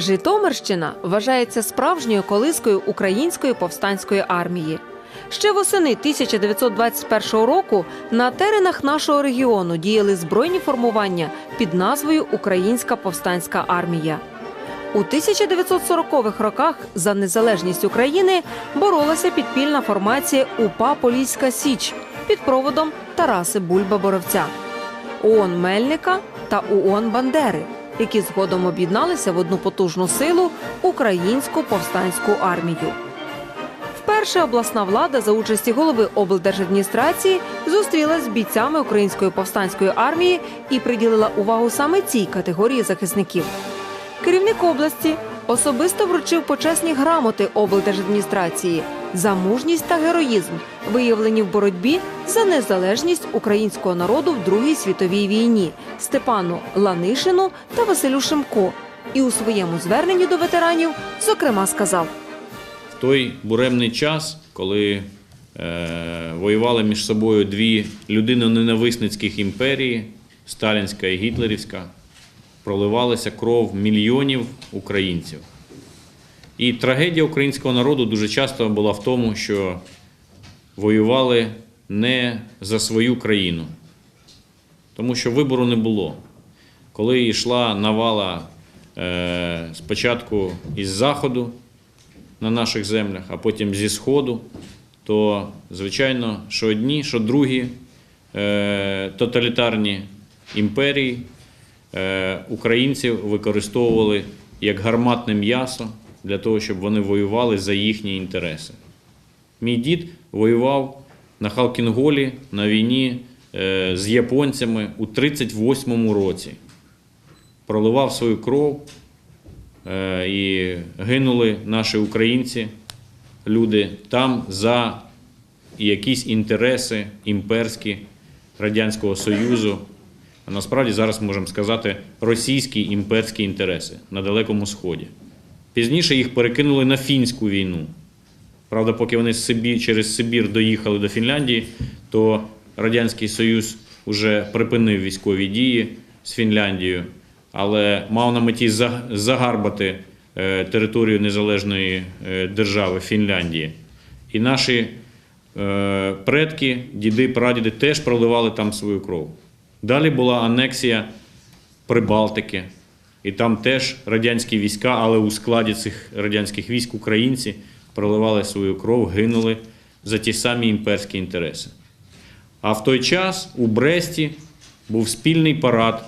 Житомирщина вважається справжньою колискою української повстанської армії. Ще восени 1921 року на теренах нашого регіону діяли збройні формування під назвою Українська повстанська армія. У 1940-х роках за незалежність України боролася підпільна формація УПА Поліська Січ під проводом Тараси Бульба Боровця, ООН Мельника та ООН Бандери, які згодом об'єдналися в одну потужну силу Українську повстанську армію. Вперше обласна влада за участі голови облдержадміністрації зустрілась з бійцями Української повстанської армії і приділила увагу саме цій категорії захисників. Керівник області особисто вручив почесні грамоти облдержадміністрації за мужність та героїзм, виявлені в боротьбі за незалежність українського народу в Другій світовій війні Степану Ланишину та Василю Шимко. І у своєму зверненні до ветеранів зокрема сказав. В той буремний час, коли е, воювали між собою дві людиноненависницьких імперії, сталінська і гітлерівська, проливалася кров мільйонів українців. І трагедія українського народу дуже часто була в тому, що воювали не за свою країну, тому що вибору не було. Коли йшла навала е, спочатку із заходу на наших землях, а потім зі сходу, то звичайно, що одні, що другі е, тоталітарні імперії е, українців використовували як гарматне м'ясо для того, щоб вони воювали за їхні інтереси. Мій дід воював на Халкінголі на війні е, з японцями у 38-му році. Проливав свою кров е, і гинули наші українці, люди там за якісь інтереси імперські Радянського Союзу. А насправді зараз можемо сказати російські імперські інтереси на Далекому Сході. Пізніше їх перекинули на фінську війну. Правда, поки вони через Сибір доїхали до Фінляндії, то Радянський Союз вже припинив військові дії з Фінляндією, але мав на меті загарбати е, територію незалежної е, держави Фінляндії. І наші е, предки, діди, прадіди теж проливали там свою кров. Далі була анексія Прибалтики, і там теж радянські війська, але у складі цих радянських військ українці проливали свою кров, гинули за ті самі імперські інтереси. А в той час у Бресті був спільний парад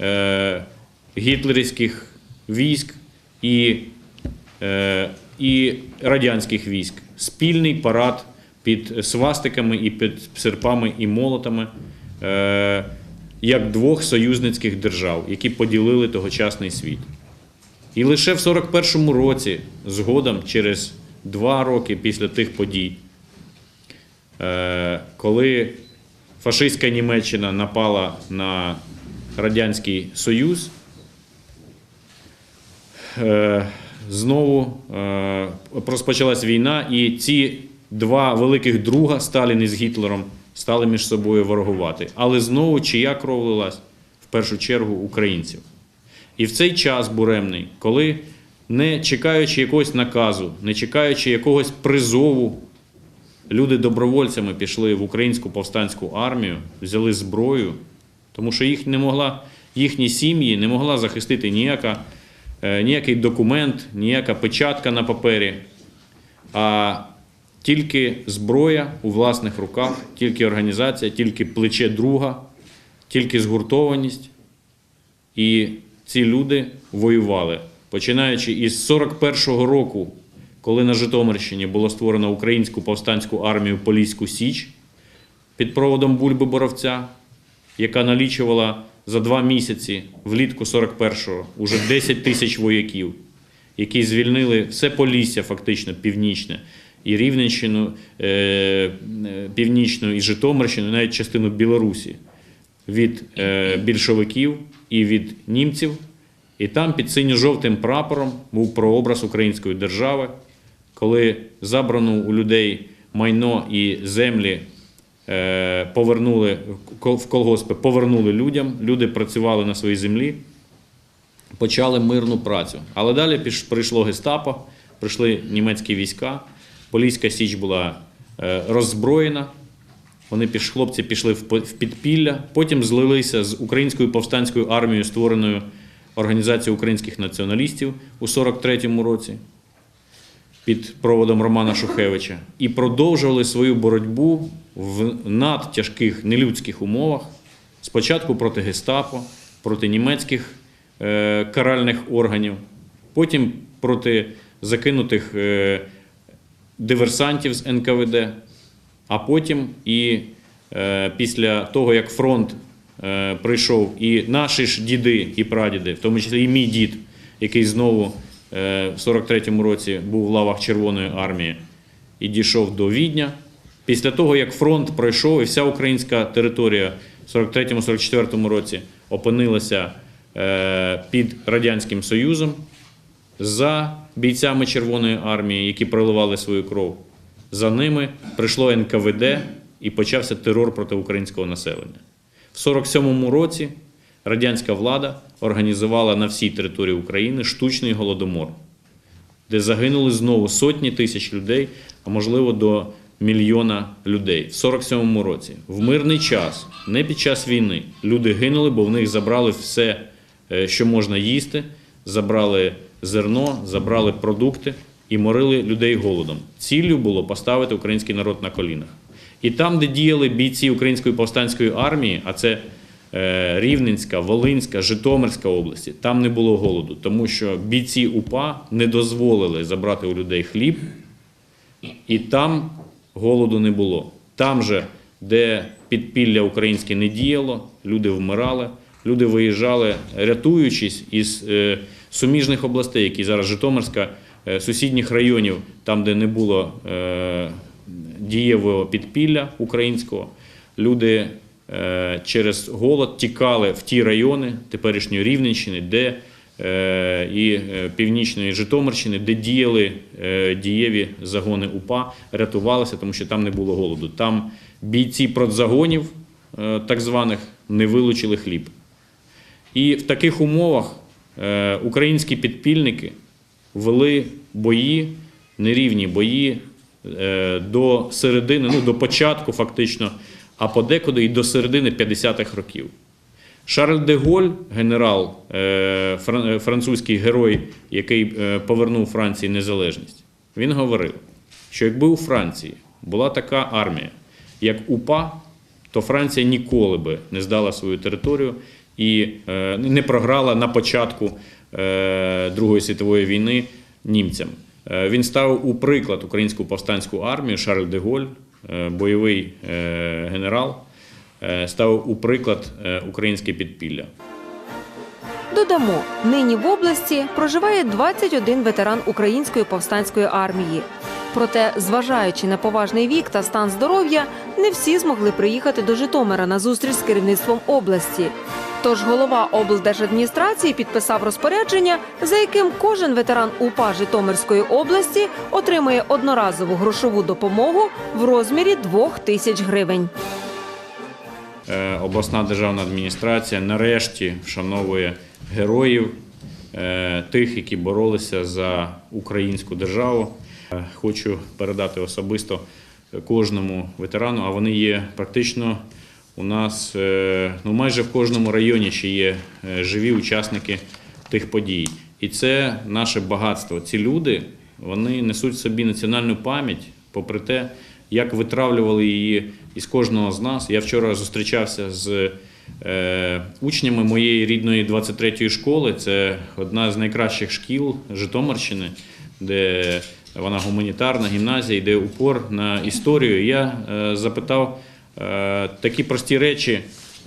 е, гітлерівських військ і, е, і радянських військ. Спільний парад під свастиками і під серпами і молотами. Е, як двох союзницьких держав, які поділили тогочасний світ. І лише в 41-му році, згодом, через два роки після тих подій, е, коли фашистська Німеччина напала на Радянський Союз, е, знову е, розпочалась війна, і ці два великих друга, Сталін із Гітлером, стали між собою ворогувати. Але знову чия кров лилась? В першу чергу українців. І в цей час буремний, коли не чекаючи якогось наказу, не чекаючи якогось призову, люди добровольцями пішли в українську повстанську армію, взяли зброю, тому що їх не могла, їхні сім'ї не могла захистити ніяка, е, ніякий документ, ніяка печатка на папері. А тільки зброя у власних руках, тільки організація, тільки плече друга, тільки згуртованість. І ці люди воювали. Починаючи із 41-го року, коли на Житомирщині було створено українську повстанську армію Поліську Січ під проводом Бульби Боровця, яка налічувала за два місяці влітку 41-го уже 10 тисяч вояків, які звільнили все Полісся, фактично північне, і Рівненщину, е, Північну, і Житомирщину, і навіть частину Білорусі від е, більшовиків і від німців. І там під синьо-жовтим прапором був прообраз української держави, коли забрано у людей майно і землі е, повернули в колгоспи, повернули людям. Люди працювали на своїй землі. почали мирну працю. Але далі прийшло гестапо, прийшли німецькі війська, Поліська Січ була е, роззброєна. Вони хлопці пішли в в підпілля, потім злилися з українською повстанською армією, створеною Організацією українських націоналістів у 43-му році під проводом Романа Шухевича і продовжували свою боротьбу в надтяжких нелюдських умовах. Спочатку проти гестапо, проти німецьких е, каральних органів, потім проти закинутих е, диверсантів з НКВД, а потім і е, після того, як фронт е, прийшов, і наші ж діди і прадіди, в тому числі і мій дід, який знову е, в 43-му році був в лавах Червоної армії і дійшов до Відня. Після того, як фронт пройшов, і вся українська територія в 43-44 році опинилася під Радянським Союзом, за бійцями Червоної армії, які проливали свою кров. За ними прийшло НКВД і почався терор проти українського населення. В 47-му році радянська влада організувала на всій території України штучний голодомор, де загинули знову сотні тисяч людей, а можливо до мільйона людей. В 47-му році, в мирний час, не під час війни, люди гинули, бо в них забрали все, е, що можна їсти, забрали зерно, забрали продукти і морили людей голодом. Ціллю було поставити український народ на колінах. І там, де діяли бійці Української повстанської армії, а це е, Рівненська, Волинська, Житомирська області, там не було голоду, тому що бійці УПА не дозволили забрати у людей хліб, і там голоду не було. Там же, де підпілля українське не діяло, люди вмирали, люди виїжджали, рятуючись із е, суміжних областей, які зараз Житомирська, е, сусідніх районів, там, де не було е, дієвого підпілля українського, люди е, через голод тікали в ті райони теперішньої Рівненщини, де і північної Житомирщини, де діяли дієві загони УПА, рятувалися, тому що там не було голоду. Там бійці продзагонів, так званих, не вилучили хліб. І в таких умовах українські підпільники вели бої, нерівні бої е, до середини, ну до початку фактично, а подекуди і до середини 50-х років. Шарль де Голь, генерал, е, фран- е, французький герой, який е, повернув Франції незалежність, він говорив, що якби у Франції була така армія, як УПА, то Франція ніколи би не здала свою територію і е, не програла на початку е, Другої світової війни німцям. Е, Він став у приклад українську повстанську армію Шарль де Голь, бойовий генерал, став у приклад українське підпілля. Додамо, нині в області проживає 21 ветеран Української повстанської армії. Проте, зважаючи на поважний вік та стан здоров'я, не всі змогли приїхати до Житомира на зустріч з керівництвом області. Тож голова облдержадміністрації підписав розпорядження, за яким кожен ветеран УПА Житомирської області отримує одноразову грошову допомогу в розмірі 2 тисяч гривень. Е, обласна державна адміністрація нарешті вшановує героїв, е, тих, які боролися за українську державу. Е, Хочу передати особисто кожному ветерану, а вони є практично у нас е, ну, майже в кожному районі ще є е, живі учасники тих подій. І це наше багатство. Ці люди вони несуть собі національну пам'ять, попри те, як витравлювали її із кожного з нас. Я вчора зустрічався з е, учнями моєї рідної 23-ї школи. Це одна з найкращих шкіл Житомирщини, де вона гуманітарна гімназія, йде упор на історію. Я запитав такі прості речі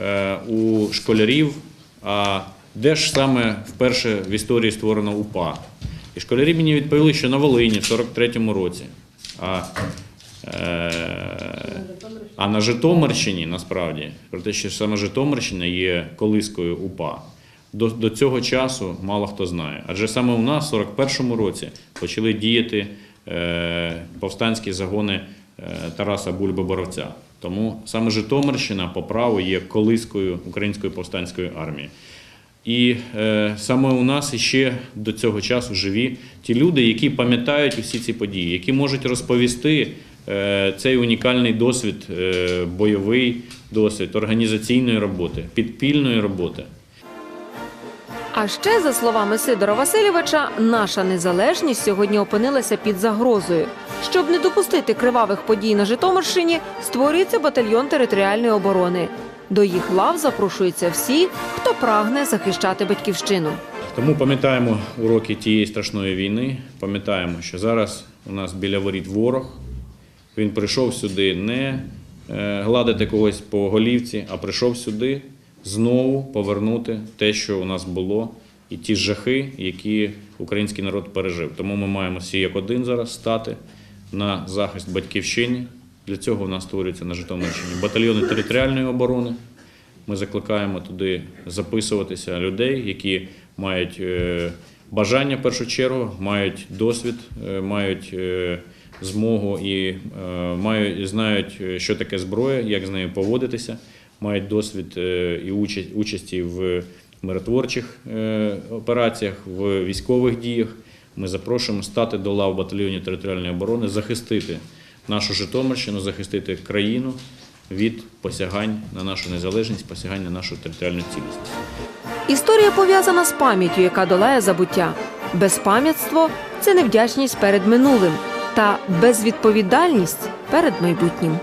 е, у школярів. А де ж саме вперше в історії створено УПА? І школярі мені відповіли, що на Волині в 43-му році. А, е, а на Житомирщині насправді про те, що саме Житомирщина є колискою УПА. До, до цього часу мало хто знає. Адже саме у нас в 41-му році почали діяти е, повстанські загони е, Тараса Бульби Боровця. Тому саме Житомирщина по праву є колискою Української повстанської армії. І е, саме у нас ще до цього часу живі ті люди, які пам'ятають усі ці події, які можуть розповісти е, цей унікальний досвід, е, бойовий досвід організаційної роботи, підпільної роботи. А ще, за словами Сидора Васильовича, наша незалежність сьогодні опинилася під загрозою. Щоб не допустити кривавих подій на Житомирщині, створюється батальйон територіальної оборони. До їх лав запрошуються всі, хто прагне захищати батьківщину. Тому пам'ятаємо уроки тієї страшної війни. Пам'ятаємо, що зараз у нас біля воріт ворог. Він прийшов сюди не е, гладити когось по голівці, а прийшов сюди знову повернути те, що у нас було, і ті жахи, які український народ пережив. Тому ми маємо всі як один зараз стати на захист батьківщини. Для цього у нас створюється на Житомирщині батальйони територіальної оборони. Ми закликаємо туди записуватися людей, які мають е, бажання в першу чергу, мають досвід, е, мають е, змогу і мають, знають, що таке зброя, як з нею поводитися, мають досвід е, і участь, участі в миротворчих е, операціях, в військових діях. Ми запрошуємо стати до лав батальйонів територіальної оборони, захистити нашу Житомирщину, захистити країну від посягань на нашу незалежність, посягань на нашу територіальну цілісність. Історія пов'язана з пам'яттю, яка долає забуття. Безпам'ятство це невдячність перед минулим та безвідповідальність перед майбутнім.